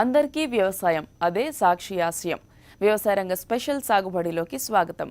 అందరికీ వ్యవసాయం అదే సాక్షి ఆశయం. వ్యవసాయ రంగ స్పెషల్ సాగుబడిలోకి స్వాగతం.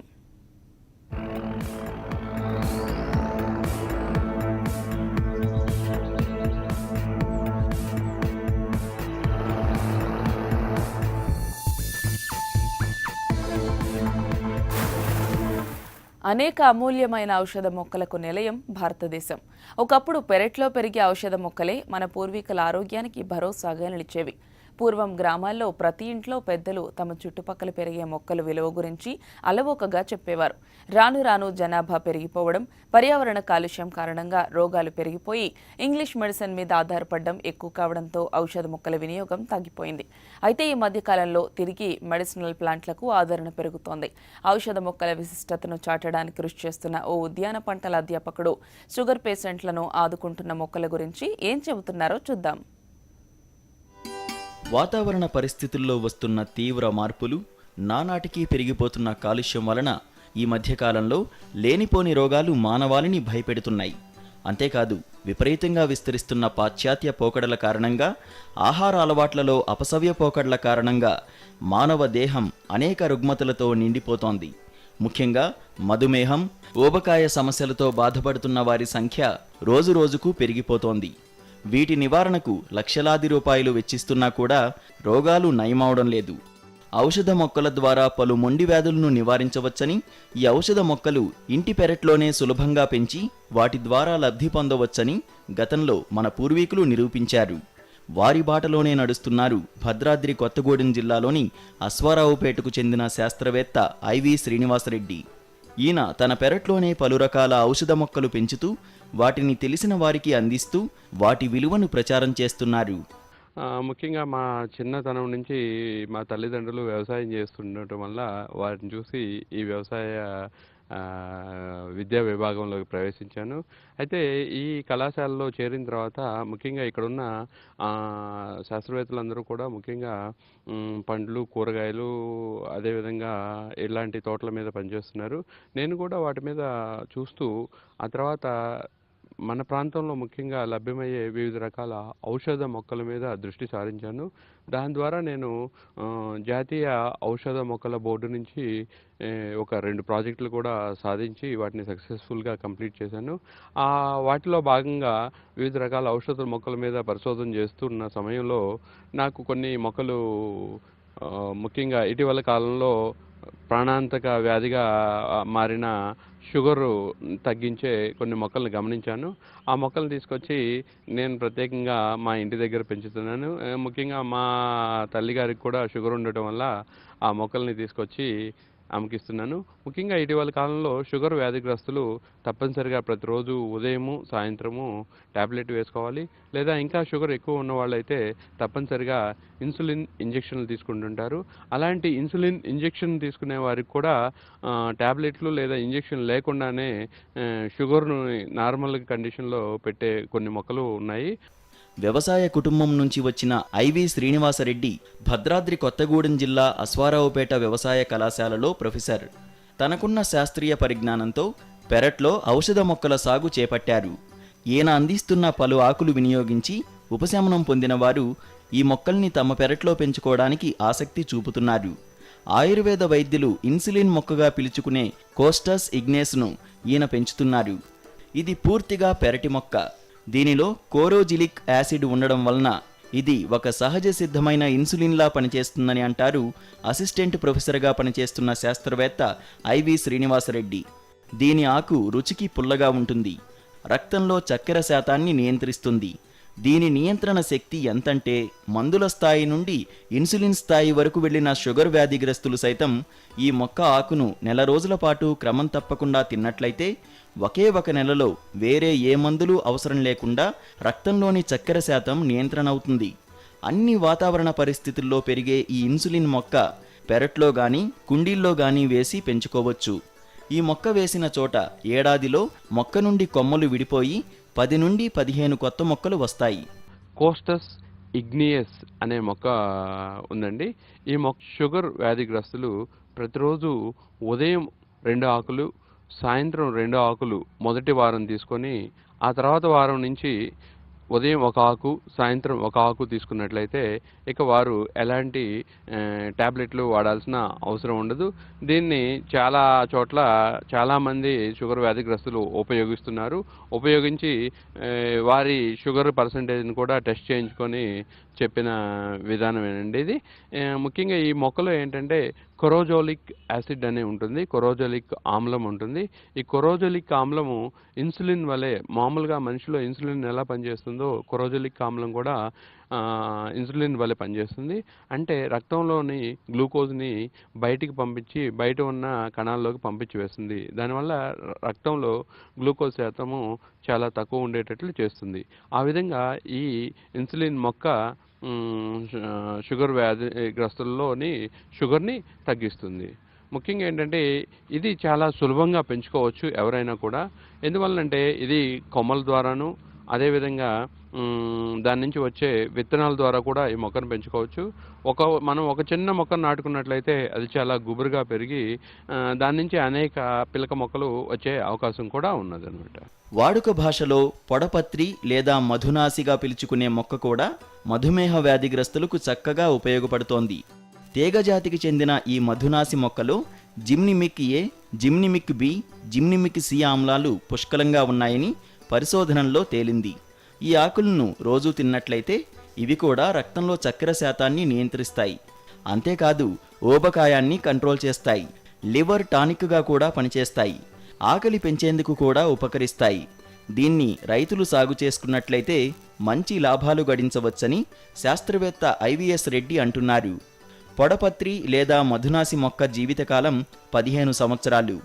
అనేక అమూల్యమైన ఔషధ మొక్కలకు నిలయం భారతదేశం. ఒకప్పుడు పెరట్లో పెరిగే ఔషధ మొక్కలే మన పూర్వీకుల ఆరోగ్యానికి భరోసాగా నిలిచేవి. పూర్వం గ్రామాల్లో ప్రతి ఇంట్లో పెద్దలు తమ చుట్టుపక్కల పెరిగే మొక్కల విలువ గురించి అలవోకగా చెప్పేవారు. రాను రాను జనాభా పెరిగిపోవడం పర్యావరణ కాలుష్యం కారణంగా రోగాలు పెరిగిపోయి ఇంగ్లీష్ మెడిసిన్ మీద ఆధారపడడం ఎక్కువ కావడంతో ఔషధ మొక్కల వినియోగం తగ్గిపోయింది. అయితే ఈ మధ్య కాలంలో తిరిగి మెడిసినల్ ప్లాంట్లకు ఆదరణ పెరుగుతోంది. ఔషధ మొక్కల విశిష్టతను చాటడానికి కృషి చేస్తున్న ఓ ఉద్యాన పంటల అధ్యాపకుడు షుగర్ పేషెంట్లను ఆదుకుంటున్న మొక్కల గురించి ఏం చెబుతున్నారో చూద్దాం. వాతావరణ పరిస్థితుల్లో వస్తున్న తీవ్ర మార్పులు నానాటికీ పెరిగిపోతున్న కాలుష్యం వలన ఈ మధ్యకాలంలో లేనిపోని రోగాలు మానవాళిని భయపెడుతున్నాయి. అంతేకాదు విపరీతంగా విస్తరిస్తున్న పాశ్చాత్య పోకడల కారణంగా ఆహార అలవాట్లలో అపసవ్య పోకడల కారణంగా మానవ దేహం అనేక రుగ్మతలతో నిండిపోతోంది. ముఖ్యంగా మధుమేహం ఊబకాయ సమస్యలతో బాధపడుతున్న వారి సంఖ్య రోజురోజుకు పెరిగిపోతోంది. వీటి నివారణకు లక్షలాది రూపాయలు వెచ్చిస్తున్నా కూడా రోగాలు నయమవడం లేదు. ఔషధ మొక్కల ద్వారా పలు మొండి వ్యాధులను నివారించవచ్చని ఈ ఔషధ మొక్కలు ఇంటి పెరట్లోనే సులభంగా పెంచి వాటి ద్వారా లబ్ధి పొందవచ్చని గతంలో మన పూర్వీకులు నిరూపించారు. వారి బాటలోనే నడుస్తున్నారు భద్రాద్రి కొత్తగూడెం జిల్లాలోని అశ్వారావుపేటకు చెందిన శాస్త్రవేత్త ఐవి శ్రీనివాసరెడ్డి. ఈయన తన పెరట్లోనే పలు రకాల ఔషధ మొక్కలు పెంచుతూ వాటిని తెలిసిన వారికి అందిస్తూ వాటి విలువను ప్రచారం చేస్తున్నారు. ముఖ్యంగా మా చిన్నతనం నుంచి మా తల్లిదండ్రులు వ్యవసాయం చేస్తుండటం వల్ల వారిని చూసి ఈ వ్యవసాయ విద్యా విభాగంలోకి ప్రవేశించాను. అయితే ఈ కళాశాలలో చేరిన తర్వాత ముఖ్యంగా ఇక్కడున్న శాస్త్రవేత్తలందరూ కూడా ముఖ్యంగా పండ్లు కూరగాయలు అదేవిధంగా ఇలాంటి తోటల మీద పనిచేస్తున్నారు. నేను కూడా వాటి మీద చూస్తూ ఆ తర్వాత మన ప్రాంతంలో ముఖ్యంగా లభ్యమయ్యే వివిధ రకాల ఔషధ మొక్కల మీద దృష్టి సారించాను. దాని ద్వారా నేను జాతీయ ఔషధ మొక్కల బోర్డు నుంచి ఒక రెండు ప్రాజెక్టులు కూడా సాధించి వాటిని సక్సెస్ఫుల్గా కంప్లీట్ చేశాను. ఆ వాటిలో భాగంగా వివిధ రకాల ఔషధ మొక్కల మీద పరిశోధన చేస్తున్న సమయంలో నాకు కొన్ని మొక్కలు ముఖ్యంగా ఇటీవల కాలంలో ప్రాణాంతక వ్యాధిగా మారిన షుగరు తగ్గించే కొన్ని మొక్కల్ని గమనించాను. ఆ మొక్కలు తీసుకొచ్చి నేను ప్రత్యేకంగా మా ఇంటి దగ్గర పెంచుతున్నాను. ముఖ్యంగా మా తల్లిగారికి కూడా షుగర్ ఉండటం వల్ల ఆ మొక్కల్ని తీసుకొచ్చి అమకిస్తున్నాను ముఖ్యంగా ఇటీవల కాలంలో షుగర్ వ్యాధిగ్రస్తులు తప్పనిసరిగా ప్రతిరోజు ఉదయము సాయంత్రము ట్యాబ్లెట్ వేసుకోవాలి. లేదా ఇంకా షుగర్ ఎక్కువ ఉన్న వాళ్ళైతే తప్పనిసరిగా ఇన్సులిన్ ఇంజెక్షన్లు తీసుకుంటుంటారు. అలాంటి ఇన్సులిన్ ఇంజెక్షన్ తీసుకునే వారికి కూడా ట్యాబ్లెట్లు లేదా ఇంజెక్షన్ లేకుండానే షుగర్ను నార్మల్ కండిషన్లో పెట్టే కొన్ని మొక్కలు ఉన్నాయి. వ్యవసాయ కుటుంబం నుంచి వచ్చిన ఐవి శ్రీనివాసరెడ్డి భద్రాద్రి కొత్తగూడెం జిల్లా అశ్వారావుపేట వ్యవసాయ కళాశాలలో ప్రొఫెసర్. తనకున్న శాస్త్రీయ పరిజ్ఞానంతో పెరట్లో ఔషధ మొక్కల సాగు చేపట్టారు. ఈయన అందిస్తున్న పలు ఆకులు వినియోగించి ఉపశమనం పొందిన వారు ఈ మొక్కల్ని తమ పెరట్లో పెంచుకోవడానికి ఆసక్తి చూపుతున్నారు. ఆయుర్వేద వైద్యులు ఇన్సులిన్ మొక్కగా పిలుచుకునే కోస్టస్ ఇగ్నేస్ను ఈయన పెంచుతున్నారు. ఇది పూర్తిగా పెరటి మొక్క. దీనిలో కోరోజిలిక్ యాసిడ్ ఉండడం వలన ఇది ఒక సహజ సిద్ధమైన ఇన్సులిన్లా పనిచేస్తుందని అంటారు అసిస్టెంట్ ప్రొఫెసర్గా పనిచేస్తున్న శాస్త్రవేత్త ఐవి శ్రీనివాసరెడ్డి. దీని ఆకు రుచికి పుల్లగా ఉంటుంది. రక్తంలో చక్కెర శాతాన్ని నియంత్రిస్తుంది. దీని నియంత్రణ శక్తి ఎంతంటే మందుల స్థాయి నుండి ఇన్సులిన్ స్థాయి వరకు వెళ్ళిన షుగర్ వ్యాధిగ్రస్తులు సైతం ఈ మొక్క ఆకును నెల రోజుల పాటు క్రమం తప్పకుండా తిన్నట్లయితే ఒకే ఒక నెలలో వేరే ఏ మందులు అవసరం లేకుండా రక్తంలోని చక్కెర శాతం నియంత్రణ అవుతుంది అన్ని వాతావరణ పరిస్థితుల్లో పెరిగే ఈ ఇన్సులిన్ మొక్క పెరట్లో గాని కుండీల్లో గాని వేసి పెంచుకోవచ్చు. ఈ మొక్క వేసిన చోట ఏడాదిలో మొక్క నుండి కొమ్మలు విడిపోయి పది నుండి పదిహేను కొత్త మొక్కలు వస్తాయి. కోస్టస్ ఇగ్నియస్ అనే మొక్క ఉందండి. ఈ మొక్క షుగర్ వ్యాధిగ్రస్తులు ప్రతిరోజు ఉదయం రెండు ఆకులు సాయంత్రం రెండు ఆకులు మొదటి వారం తీసుకొని ఆ తర్వాత వారం నుంచి ఉదయం ఒక ఆకు సాయంత్రం ఒక ఆకు తీసుకున్నట్లయితే ఇక వారు ఎలాంటి ట్యాబ్లెట్లు వాడాల్సిన అవసరం ఉండదు. దీన్ని చాలా చోట్ల చాలామంది షుగర్ వ్యాధిగ్రస్తులు ఉపయోగిస్తున్నారు. ఉపయోగించి వారి షుగర్ పర్సంటేజ్ని కూడా టెస్ట్ చేయించుకొని చెప్పిన విధానమేనండి ఇది. ముఖ్యంగా ఈ మొక్కలు ఏంటంటే కొరోజోలిక్ యాసిడ్ అనే ఉంటుంది కొరోజోలిక్ ఆమ్లం ఉంటుంది. ఈ కొరోజోలిక్ ఆమ్లము ఇన్సులిన్ వలె మామూలుగా మనిషిలో ఇన్సులిన్ ఎలా పనిచేస్తుందో కొరోజోలిక్ ఆమ్లం కూడా ఇన్సులిన్ వలె పనిచేస్తుంది. అంటే రక్తంలోని గ్లూకోజ్ని బయటికి పంపించి బయట ఉన్న కణాల్లోకి పంపించి వేస్తుంది. దానివల్ల రక్తంలో గ్లూకోజ్ శాతము చాలా తక్కువ ఉండేటట్లు చేస్తుంది. ఆ విధంగా ఈ ఇన్సులిన్ మొక్క షుగర్ వ్యాధి గ్రస్తుల్లోని షుగర్ని తగ్గిస్తుంది. ముఖ్యంగా ఏంటంటే ఇది చాలా సులభంగా పెంచుకోవచ్చు ఎవరైనా కూడా. ఎందువల్లంటే ఇది కొమ్మల ద్వారాను అదేవిధంగా దాని నుంచి వచ్చే విత్తనాల ద్వారా కూడా ఈ మొక్కను పెంచుకోవచ్చు. ఒక మనం ఒక చిన్న మొక్కను నాటుకున్నట్లయితే అది చాలా గుబురుగా పెరిగి దాని నుంచి అనేక పిలక మొక్కలు వచ్చే అవకాశం కూడా ఉన్నదన్నమాట. వాడుక భాషలో పొడపత్రి లేదా మధునాసిగా పిలుచుకునే మొక్క కూడా మధుమేహ వ్యాధిగ్రస్తులకు చక్కగా ఉపయోగపడుతోంది. తీగజాతికి చెందిన ఈ మధునాసి మొక్కలో జిమ్నిమిక్ ఏ జిమ్నిమిక్ బి జిమ్నిమిక్ సి ఆమ్లాలు పుష్కలంగా ఉన్నాయని పరిశోధనల్లో తేలింది. ఈ ఆకులను రోజూ తిన్నట్లయితే ఇవి కూడా రక్తంలో చక్కెర శాతాన్ని నియంత్రిస్తాయి. అంతేకాదు ఊబకాయాన్ని కంట్రోల్ చేస్తాయి. లివర్ టానిక్గా కూడా పనిచేస్తాయి. ఆకలి పెంచేందుకు కూడా ఉపకరిస్తాయి. దీన్ని రైతులు సాగు చేసుకున్నట్లయితే మంచి లాభాలు గడించవచ్చని శాస్త్రవేత్త ఐవిఎస్ రెడ్డి అంటున్నారు. పొడపత్రి లేదా మధునాసి మొక్క జీవితకాలం పదిహేను సంవత్సరాలు.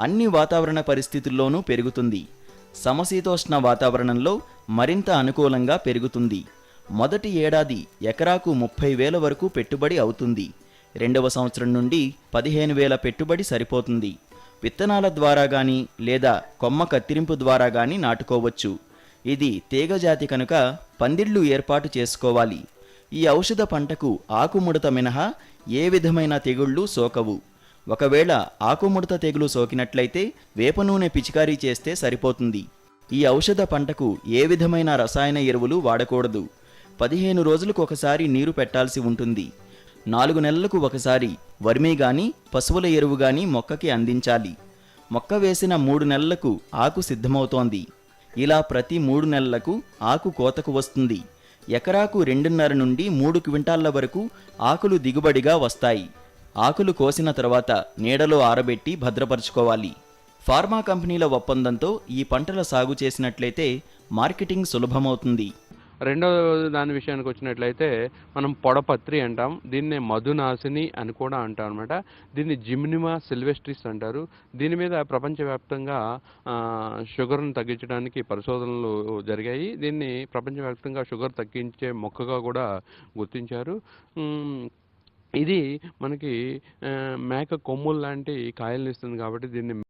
అన్ని వాతావరణ పరిస్థితుల్లోనూ పెరుగుతుంది. సమశీతోష్ణ వాతావరణంలో మరింత అనుకూలంగా పెరుగుతుంది. మొదటి ఏడాది ఎకరాకు ముప్పై వేల వరకు పెట్టుబడి అవుతుంది. రెండవ సంవత్సరం నుండి పదిహేను వేల పెట్టుబడి సరిపోతుంది. విత్తనాల ద్వారా గాని లేదా కొమ్మ కత్తిరింపు ద్వారా గాని నాటుకోవచ్చు. ఇది తీగజాతి కనుక పందిళ్ళు ఏర్పాటు చేసుకోవాలి. ఈ ఔషధ పంటకు ఆకుముడత మినహా ఏ విధమైన తెగుళ్ళు సోకవు? ఒకవేళ ఆకుముడత తెగులు సోకినట్లయితే వేప నూనె పిచికారీ చేస్తే సరిపోతుంది. ఈ ఔషధ పంటకు ఏ విధమైన రసాయన ఎరువులు వాడకూడదు. పదిహేను రోజులకు ఒకసారి నీరు పెట్టాల్సి ఉంటుంది. నాలుగు నెలలకు ఒకసారి వర్మీ గాని పశువుల ఎరువు గాని మొక్కకి అందించాలి. మొక్క వేసిన మూడు నెలలకు ఆకు సిద్ధమవుతోంది. ఇలా ప్రతి మూడు నెలలకు ఆకు కోతకు వస్తుంది. ఎకరాకు రెండున్నర నుండి మూడు క్వింటాళ్ళ వరకు ఆకులు దిగుబడిగా వస్తాయి. ఆకులు కోసిన తర్వాత నీడలో ఆరబెట్టి భద్రపరుచుకోవాలి. ఫార్మా కంపెనీల ఒప్పందంతో ఈ పంటల సాగు చేసినట్లయితే మార్కెటింగ్ సులభమవుతుంది. రెండవ దాని విషయానికి వచ్చినట్లయితే మనం పొడపత్రి అంటాం. దీన్ని మధునాశిని అని కూడా అంటాం అనమాట దీన్ని జిమ్నిమా సిల్వెస్ట్రిస్ అంటారు. దీని మీద ప్రపంచవ్యాప్తంగా షుగర్ను తగ్గించడానికి పరిశోధనలు జరిగాయి. దీన్ని ప్రపంచవ్యాప్తంగా షుగర్ తగ్గించే మొక్కగా కూడా గుర్తించారు. ఇది మనకి మేక కొమ్ములు లాంటి కాయలను ఇస్తుంది కాబట్టి దీన్ని